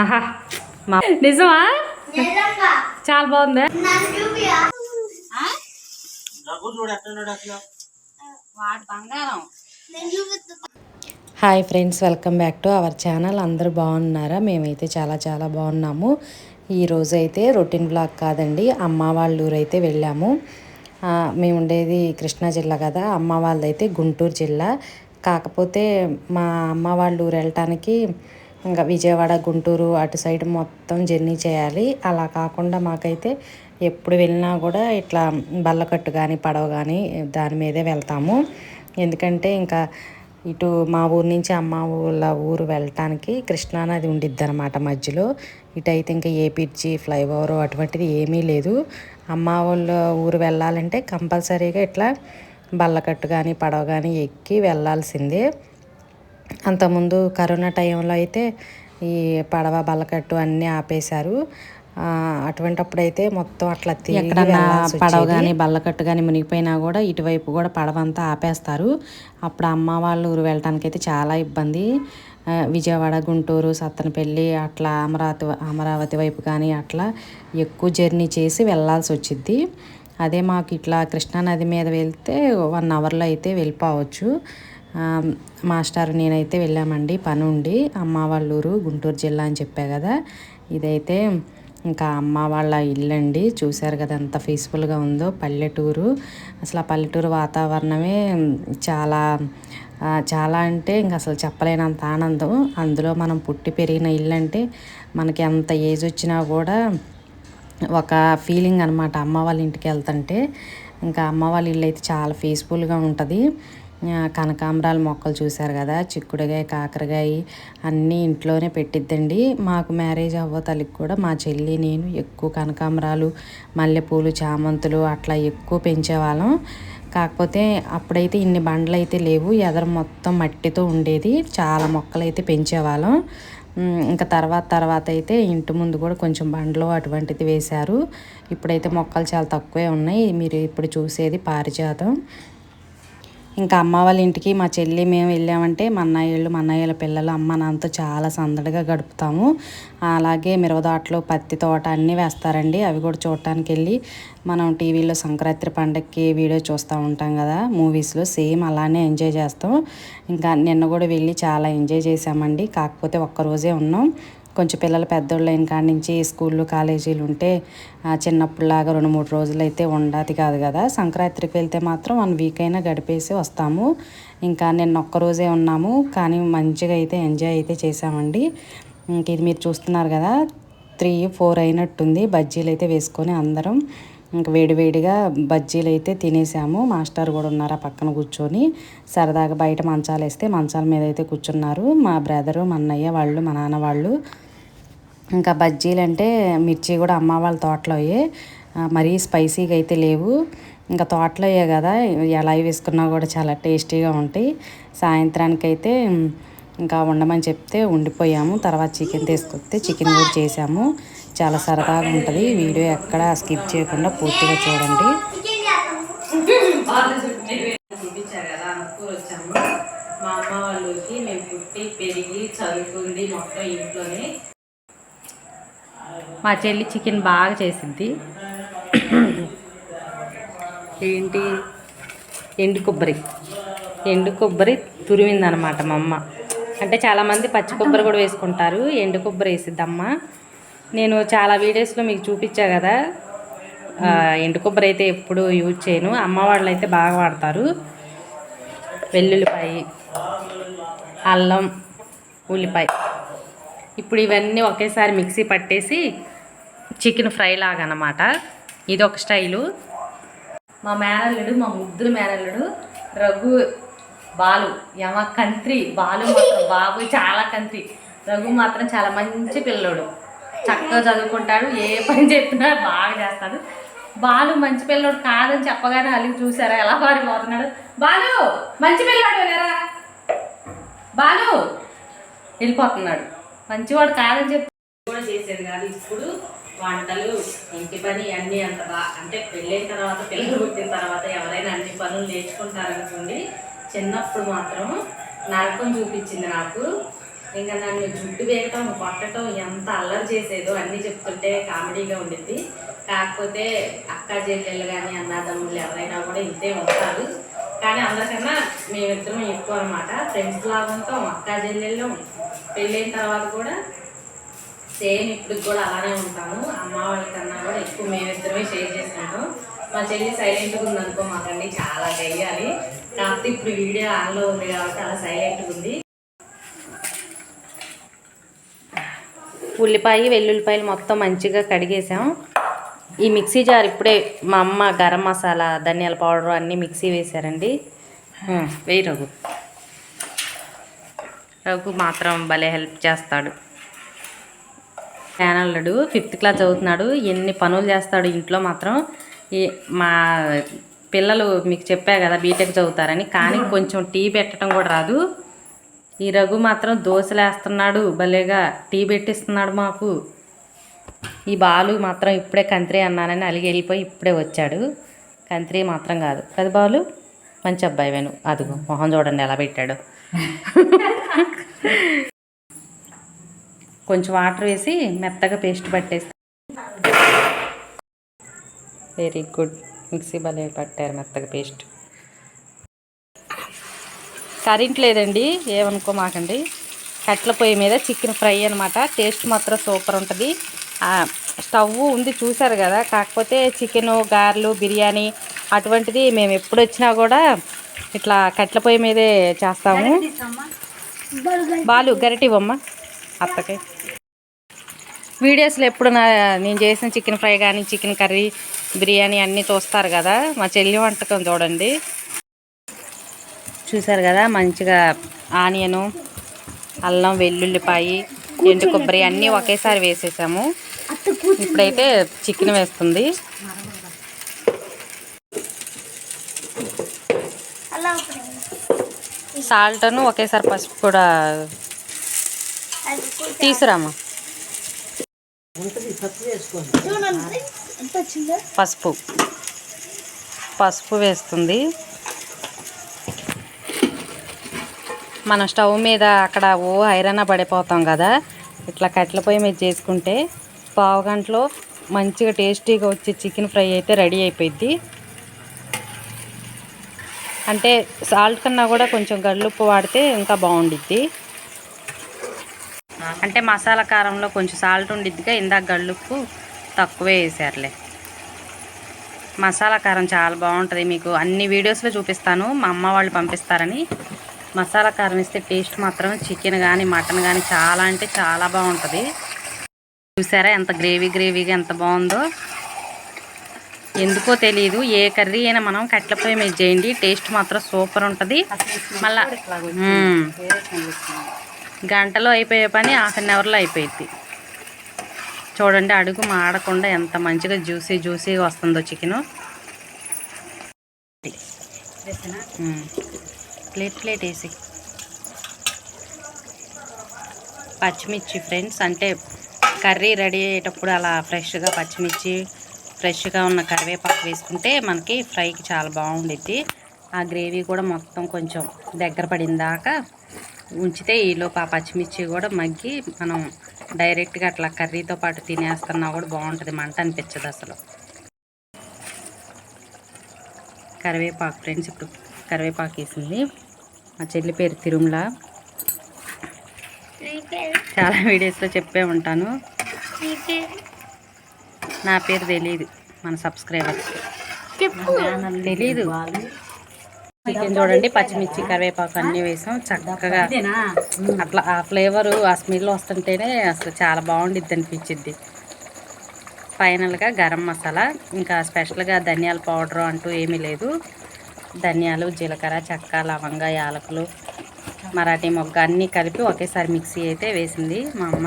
ఆహా. నిజమా? చాలా బాగుందా. వాడు బంగారం. Hi friends welcome back to our channel. అందరూ బాగున్నారా? మేమైతే చాలా చాలా బాగున్నాము. ఈరోజు అయితే రొటీన్ బ్లాగ్ కాదండి అమ్మ వాళ్ళ ఊరు అయితే వెళ్ళాము మేము ఉండేది కృష్ణా జిల్లా కదా అమ్మ వాళ్ళదైతే గుంటూరు జిల్లా. కాకపోతే మా అమ్మ వాళ్ళ ఊరు వెళ్ళటానికి ఇంకా విజయవాడ గుంటూరు అటు సైడ్ మొత్తం జర్నీ చేయాలి. అలా కాకుండా మాకైతే ఎప్పుడు వెళ్ళినా కూడా ఇట్లా బల్లకట్టు కానీ పడవ కానీ దాని మీదే వెళ్తాము. ఎందుకంటే ఇంకా ఇటు మా ఊరు నుంచి అమ్మ ఊళ్ళ ఊరు వెళ్ళటానికి కృష్ణానది ఉండిద్ది అనమాట మధ్యలో. ఇటైతే ఇంకా ఏ ఫ్లైఓవర్ అటువంటిది ఏమీ లేదు. అమ్మ వాళ్ళ ఊరు వెళ్ళాలంటే కంపల్సరీగా ఇట్లా బల్లకట్టు కానీ పడవ కానీ ఎక్కి వెళ్ళాల్సిందే. అంతకుముందు కరోనా టైంలో అయితే ఈ పడవ బల్లకట్టు అన్నీ ఆపేశారు. అటువంటప్పుడైతే మొత్తం అట్లా ఎక్కడన్నా పడవ కానీ బల్లకట్టు కానీ మునిగిపోయినా కూడా ఇటువైపు కూడా పడవ అంతా ఆపేస్తారు. అప్పుడు అమ్మ వాళ్ళ ఊరు వెళ్ళటానికి అయితే చాలా ఇబ్బంది. విజయవాడ గుంటూరు సత్తనపల్లి అట్లా అమరావతి అమరావతి వైపు కానీ అట్లా ఎక్కువ జర్నీ చేసి వెళ్ళాల్సి వచ్చింది అదే మాకు ఇట్లా కృష్ణానది మీద వెళ్తే వన్ అవర్లో అయితే వెళ్ళిపోవచ్చు. మాస్టర్ నేనైతే వెళ్ళామండి పని ఉండి అమ్మ వాళ్ళ ఊరు గుంటూరు జిల్లా అని చెప్పా కదా. ఇదైతే ఇంకా అమ్మ వాళ్ళ ఇల్లు అండి చూశారు కదా ఎంత పీస్ఫుల్గా ఉందో పల్లెటూరు. అసలు ఆ పల్లెటూరు వాతావరణమే చాలా చాలా అంటే ఇంకా అసలు చెప్పలేనంత ఆనందం. అందులో మనం పుట్టి పెరిగిన ఇల్లు అంటే మనకి ఎంత ఏజ్ వచ్చినా కూడా ఒక ఫీలింగ్ అనమాట అమ్మ వాళ్ళ ఇంటికి వెళ్తుంటే ఇంకా అమ్మ వాళ్ళ ఇల్లు అయితే చాలా పీస్ఫుల్గా ఉంటుంది. కనకాంబరాలు కనకాంబరాల మొక్కలు చూశారు కదా చిక్కుడుగాయ కాకరకాయ అన్నీ ఇంట్లోనే పెట్టిద్దండి. మాకు మ్యారేజ్ అవ్వతలకి తల్లికి కూడా మా చెల్లి నేను ఎక్కువ కనకాంబరాలు మల్లెపూలు చామంతులు అట్లా ఎక్కువ పెంచేవాళ్ళం. కాకపోతే అప్పుడైతే ఇన్ని బండ్లు అయితే లేవు. ఎదర మొత్తం మట్టితో ఉండేది. చాలా మొక్కలు అయితే పెంచేవాళ్ళం. ఇంకా తర్వాత తర్వాత అయితే ఇంటి ముందు కూడా కొంచెం బండ్లు అటువంటిది వేశారు. ఇప్పుడైతే మొక్కలు చాలా తక్కువే ఉన్నాయి. మీరు ఇప్పుడు చూసేది పారిజాతం. ఇంకా అమ్మ వాళ్ళ ఇంటికి మా చెల్లి మేము వెళ్ళామంటే మా అన్నయ్యలు మా అన్నయ్యల పిల్లలు అమ్మ నాన్నతో చాలా సందడిగా గడుపుతాము. అలాగే మిరవదాట్లు పత్తి తోట అన్నీ వేస్తారండి. అవి కూడా చూడటానికి వెళ్ళి మనం టీవీలో సంక్రాంతి పండగకి వీడియో చూస్తూ ఉంటాం కదా మూవీస్లో సేమ్ అలానే ఎంజాయ్ చేస్తాం. ఇంకా నిన్న కూడా వెళ్ళి చాలా ఎంజాయ్ చేసామండి కాకపోతే ఒక్కరోజే ఉన్నాం. కొంచెం పిల్లలు పెద్దోళ్ళు అయిన కాడి నుంచి స్కూళ్ళు కాలేజీలు ఉంటే చిన్నప్పుడులాగా రెండు మూడు రోజులు అయితే ఉండదు కాదు కదా. సంక్రాంతికి వెళ్తే మాత్రం వన్ వీక్ అయినా గడిపేసి వస్తాము. ఇంకా నిన్న ఒక్కరోజే ఉన్నాము. కానీ మంచిగా అయితే ఎంజాయ్ అయితే చేసామండి ఇంక ఇది మీరు చూస్తున్నారు కదా త్రీ ఫోర్ అయినట్టుంది. బజ్జీలు అయితే వేసుకొని అందరం ఇంకా వేడివేడిగా బజ్జీలు అయితే తినేసాము. మాస్టర్ కూడా ఉన్నారు ఆ పక్కన కూర్చొని. సరదాగా బయట మంచాలు వేస్తే మంచాల మీద అయితే కూర్చున్నారు. మా బ్రదరు మా అన్నయ్య వాళ్ళు మా నాన్న వాళ్ళు ఇంకా బజ్జీలు అంటే మిర్చి కూడా అమ్మ వాళ్ళ తోటలోయే మరీ స్పైసీగా అయితే లేవు. ఇంకా తోటలో కదా ఎలా వేసుకున్నా కూడా చాలా టేస్టీగా ఉంటాయి. సాయంత్రానికి అయితే ఇంకా ఉండమని చెప్తే ఉండిపోయాము. తర్వాత చికెన్ తీసుకొస్తే చికెన్ కూడా చేసాము. చాలా సరదాగా ఉంటుంది. వీడియో ఎక్కడ స్కిప్ చేయకుండా పూర్తిగా చూడండి. చూపించారు కదా అనుకూరు వచ్చాము మా అమ్మ వాళ్ళకి మేము పుట్టి పెరిగి చదువుకుంది మొత్తం ఇంట్లోనే. మా చెల్లి చికెన్ బాగా చేసింది. ఏంటి? ఎండు కొబ్బరి. ఎండు కొబ్బరి తురిమిందనమాట మా అమ్మ. అంటే చాలామంది పచ్చి కొబ్బరి కూడా వేసుకుంటారు. ఎండు కొబ్బరి వేసిద్దమ్మ. నేను చాలా వీడియోస్లో మీకు చూపించా కదా. ఎండు కొబ్బరి అయితే ఎప్పుడు యూజ్ చేయను. అమ్మ వాళ్ళు అయితే బాగా వాడతారు. వెల్లుల్లిపాయ అల్లం ఉల్లిపాయ. ఇప్పుడు ఇవన్నీ ఒకేసారి మిక్సీ పట్టేసి చికెన్ ఫ్రై లాగా అనమాట ఇది ఒక స్టైలు. మా మేనల్లుడు మా ముగ్గురు మేనల్లుడు రఘు బాలు యమ కంత్రి బాలు మాత్రం బాబు చాలా కంత్రి. రఘు మాత్రం చాలా మంచి పిల్లోడు. చక్కగా చదువుకుంటాడు ఏ పని చెప్పినా బాగా చేస్తాడు. బాలు మంచి పిల్లోడు కాదని చెప్పగానే అలిగి చూసారా ఎలా పారిపోతున్నాడు బాలు మంచి పిల్లాడు లేరా బాలు వెళ్ళిపోతున్నాడు. మంచివాడు కాదని చెప్పి కూడా చేసేది కాదు. ఇప్పుడు వంటలు ఇంటి పని అన్నీ అంత అంటే పెళ్ళైన తర్వాత పిల్లలు పుట్టిన తర్వాత ఎవరైనా అన్ని పనులు నేర్చుకుంటారనుకోండి చిన్నప్పుడు మాత్రం నరకం చూపించింది నాకు. ఇంకా నన్ను జుట్టు వేయటం కొట్టడం ఎంత అల్లరి చేసేదో అన్నీ చెప్తుంటే కామెడీగా ఉండిద్ది. కాకపోతే అక్క చెల్లెళ్ళు కానీ అన్నదమ్ములు ఎవరైనా కూడా ఇంతే ఉంటారు. కానీ అందరికన్నా మేమిద్దరం ఎక్కువ అనమాట ఫ్రెండ్స్ లాగా ఉంటాం అక్క చెల్లెళ్ళు పెళ్ళైన తర్వాత కూడా సేమ్ ఇప్పుడు కూడా అలానే ఉంటాము. అమ్మ వాళ్ళకన్నా కూడా ఎక్కువ మేమిద్దరమే షేర్ చేసుకుంటాం మా చెల్లి సైలెంట్గా ఉంది అనుకో మాకండి చాలా చెయ్యాలి. కాకపోతే ఇప్పుడు వీడియో ఆన్లో ఉంది కాబట్టి అలా సైలెంట్గా ఉంది. ఉల్లిపాయ వెల్లుల్లిపాయలు మొత్తం మంచిగా కడిగేసాం. ఈ మిక్సీ జార్ ఇప్పుడే మా అమ్మ గరం మసాలా ధనియాల పౌడర్ అన్నీ మిక్సీ వేశారండి. ఉం, రఘు మాత్రం భలే హెల్ప్ చేస్తాడు. మేనల్లుడు ఫిఫ్త్ క్లాస్ చదువుతున్నాడు. ఎన్ని పనులు చేస్తాడు ఇంట్లో మాత్రం. ఈ మా పిల్లలు మీకు చెప్పా కదా బీటెక్ చదువుతారని. కానీ కొంచెం టీ పెట్టడం కూడా రాదు. ఈ రఘు మాత్రం దోశలు వేస్తున్నాడు భలేగా టీ పెట్టిస్తున్నాడు మాకు. ఈ బాలు మాత్రం ఇప్పుడే కంత్రి అన్నానని అలిగి వెళ్ళిపోయి ఇప్పుడే వచ్చాడు. కంత్రి మాత్రం కాదు. కదా బాలు? మంచి అబ్బాయి వేను అదిగో మొహం చూడండి ఎలా పెట్టాడు. కొంచెం వాటర్ వేసి మెత్తగా పేస్ట్ పట్టేస్తాను వెరీ గుడ్ మిక్సీ భలే పట్టారు మెత్తగా పేస్ట్. కరెంట్ లేదండి ఏమనుకో మాకండి. కట్ల పొయ్యి మీద చికెన్ ఫ్రై అనమాట టేస్ట్ మాత్రం సూపర్ ఉంటుంది. స్టవ్ ఉంది చూసారు కదా కాకపోతే చికెన్ గారెలు బిర్యానీ అటువంటిది మేము ఎప్పుడు వచ్చినా కూడా ఇట్లా కట్ల పొయ్యి మీదే చేస్తాము. బాలు గరిటి ఇవ్వమ్మా అత్తకి. వీడియోస్లో ఎప్పుడు నా నేను చేసిన చికెన్ ఫ్రై కానీ చికెన్ కర్రీ బిర్యానీ అన్నీ చూస్తారు కదా. మా చెల్లి వంటకం చూడండి. చూసారు కదా మంచిగా ఆనియను అల్లం వెల్లుల్లిపాయి ఎండు కొబ్బరి అన్నీ ఒకేసారి వేసేసాము. ఇప్పుడైతే చికెన్ వేస్తుంది. సాల్ట్ను ఒకేసారి పసుపు కూడా తీసురామా? పసుపు పసుపు. వేస్తుంది. మనం స్టవ్ మీద అక్కడ ఓ ఐరన్ పడిపోతాం కదా ఇట్లా కట్టెల పొయ్యి మీద చేసుకుంటే పావు గంటలో మంచిగా టేస్టీగా వచ్చే చికెన్ ఫ్రై అయితే రెడీ అయిపోయింది అంటే సాల్ట్ కన్నా కూడా కొంచెం గడ్లుప్పు వాడితే ఇంకా బాగుండిద్ది. అంటే మసాలా కారంలో కొంచెం సాల్ట్ ఉండిద్దిగా ఇందాక గడ్లుప్పు తక్కువే వేసారులే. మసాలా కారం చాలా బాగుంటుంది మీకు. అన్ని వీడియోస్లో చూపిస్తాను మా అమ్మ వాళ్ళు పంపిస్తారని. మసాలా కారం ఇస్తే టేస్ట్ మాత్రం చికెన్ కానీ మటన్ కానీ చాలా అంటే చాలా బాగుంటుంది. చూసారా ఎంత గ్రేవీ గ్రేవీగా ఎంత బాగుందో. ఎందుకో తెలియదు ఏ కర్రీ అయినా మనం కట్ల పొయ్యి మీద చేయండి. టేస్ట్ మాత్రం సూపర్ ఉంటుంది. మళ్ళా గంటలో అయిపోయే పని హాఫ్ అన్ అవర్లో అయిపోయింది చూడండి అడుగు మాడకుండా ఎంత మంచిగా జ్యూసీ జ్యూసీగా వస్తుందో చికెను. ప్లేట్ ప్లేట్ వేసి. పచ్చిమిర్చి ఫ్రెండ్స్ అంటే కర్రీ రెడీ అయ్యేటప్పుడు అలా ఫ్రెష్గా పచ్చిమిర్చి ఫ్రెష్గా ఉన్న కరివేపాకు వేసుకుంటే మనకి ఫ్రైకి చాలా బాగుండిద్ది. ఆ గ్రేవీ కూడా మొత్తం కొంచెం దగ్గర పడిన దాకా ఉంచితే ఈలోపు ఆ పచ్చిమిర్చి కూడా మగ్గి మనం డైరెక్ట్గా అట్లా కర్రీతో పాటు తినేస్తున్నా కూడా బాగుంటుంది. మంట అనిపించదు అసలు. కరివేపాకు ఫ్రెండ్స్ ఇప్పుడు కరివేపాకు వేసింది. మా చెల్లి పేరు తిరుమల. చాలా వీడియోస్లో చెప్పే ఉంటాను. నా పేరు తెలియదు మన సబ్స్క్రైబర్స్. తెలీదు. చికెన్ చూడండి పచ్చిమిర్చి కరివేపాకు అన్నీ వేసాం. చక్కగా అట్లా ఆ ఫ్లేవర్ ఆ స్మెల్ వస్తుంటేనే అసలు చాలా బాగుండిద్ది అనిపించిద్ది. ఫైనల్గా గరం మసాలా ఇంకా స్పెషల్గా ధనియాల పౌడర్ అంటూ ఏమీ లేదు. ధనియాలు జీలకర్ర చెక్క లవంగ యాలకులు మరాఠీ మొగ్గ అన్నీ కలిపి ఒకేసారి మిక్సీ అయితే వేసింది మా అమ్మ.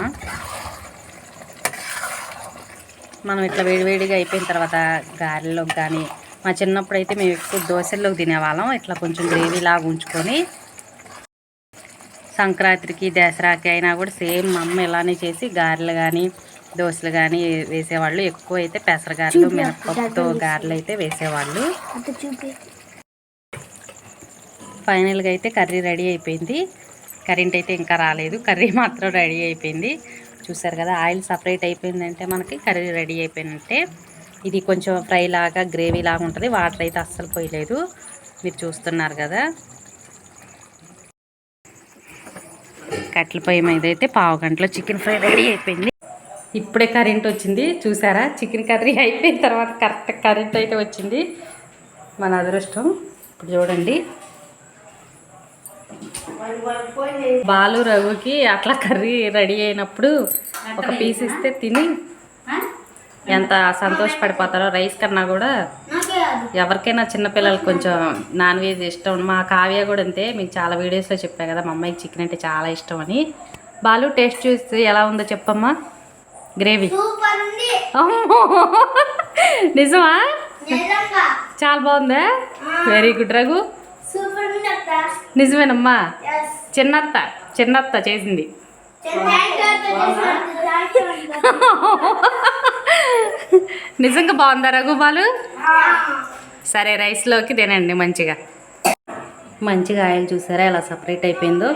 మనం ఇట్లా వేడివేడిగా అయిపోయిన తర్వాత గారెల్లోకి కానీ మా చిన్నప్పుడు అయితే మేము ఎక్కువ దోశల్లోకి తినేవాళ్ళం. ఇట్లా కొంచెం గ్రేవీ లాగా ఉంచుకొని సంక్రాంతికి దసరాకి అయినా కూడా సేమ్ మా అమ్మ ఇలానే చేసి గారెలు కానీ దోశలు కానీ వేసేవాళ్ళు. ఎక్కువ అయితే పెసరగారెలు మినపప్పుతో గారెలు అయితే వేసేవాళ్ళు. ఫైనల్గా అయితే కర్రీ రెడీ అయిపోయింది. కరెంట్ అయితే ఇంకా రాలేదు. కర్రీ మాత్రం రెడీ అయిపోయింది. చూసారు కదా ఆయిల్ సపరేట్ అయిపోయిందంటే మనకి కర్రీ రెడీ అయిపోయినట్టే. ఇది కొంచెం ఫ్రై లాగా గ్రేవీ లాగా ఉంటుంది. వాటర్ అయితే అస్సలు పోయలేదు. మీరు చూస్తున్నారు కదా. కట్ల పొయ్యి మీద అయితే పావు గంటలో చికెన్ ఫ్రై రెడీ అయిపోయింది. ఇప్పుడే కరెంట్ వచ్చింది. చూసారా? చికెన్ కర్రీ అయిపోయిన తర్వాత కరెక్ట్ కరెంట్ అయితే వచ్చింది. మన అదృష్టం. ఇప్పుడు చూడండి. బాలు రఘుకి అట్లా కర్రీ రెడీ అయినప్పుడు ఒక పీస్ ఇస్తే తిని ఎంత సంతోషపడిపోతారో రైస్ కన్నా కూడా ఎవరికైనా చిన్నపిల్లలకి కొంచెం నాన్ వెజ్ ఇష్టం. మా కావ్య కూడా అంతే. మీకు చాలా వీడియోస్లో చెప్పా కదా మా అమ్మాయికి చికెన్ అంటే చాలా ఇష్టం అని. బాలు టేస్ట్ చూసి ఎలా ఉందో చెప్పమ్మా. గ్రేవీ. అమ్మో! నిజమా? చాలా బాగుందా? Very good Raghu. నిజమేనమ్మా. చిన్నత్త చిన్నత్త చేసింది. నిజంగా బాగుందా రఘు బాలు? ఆ. సరే రైస్లోకి తినండి మంచిగా. మంచిగా ఆయిల్ చూసారా ఎలా సపరేట్ అయిపోయిందో?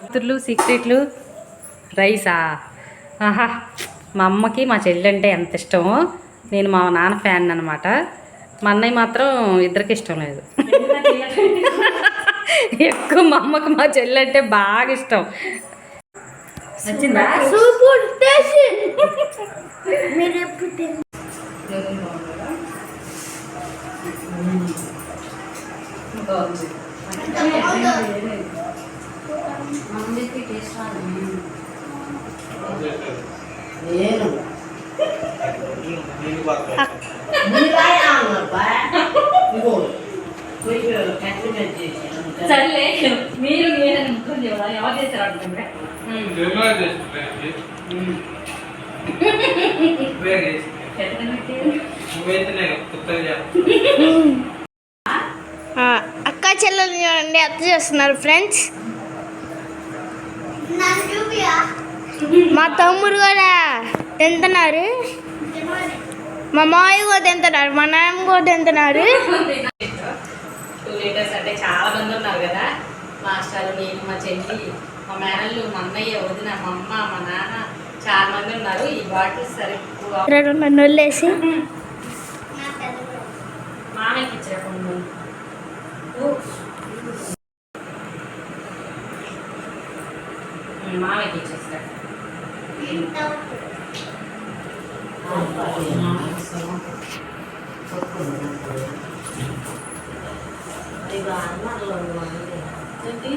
కూతుర్లు సీక్రెట్లు రైసా ఆహా మా అమ్మకి మా చెల్లి అంటే ఎంత ఇష్టమో. నేను మా నాన్న ఫ్యాన్ అనమాట మా అన్నయ్య మాత్రం ఇద్దరికి ఇష్టం లేదు. ఎక్కువ మా అమ్మకి మా చెల్లి అంటే బాగా ఇష్టం. నచ్చిందా? సూపర్ మీరు ఎవరు చేశారు అనుకుంటే అక్క చెల్లెలు చూడండి అత్త చేస్తున్నారు ఫ్రెండ్స్. మా తమ్ముడు కూడా తింటున్నారు. మా మావయ్య కూడా తింటున్నారు మా నాన్న కూడా తింటున్నారు. టూ లీటర్స్ అంటే చాలా మంది ఉన్నారు కదా. మాస్టర్ నేను మా చెల్లి మా మేనల్లు మా అన్నయ్య వదిన మా అమ్మ మా నాన్న చాలా మంది ఉన్నారు. ఈ బాటిల్ సరే రెండు నన్ను వదిలేసి. మామయ్యకి ఇచ్చారు కొన్ని మామయ్యకి যদি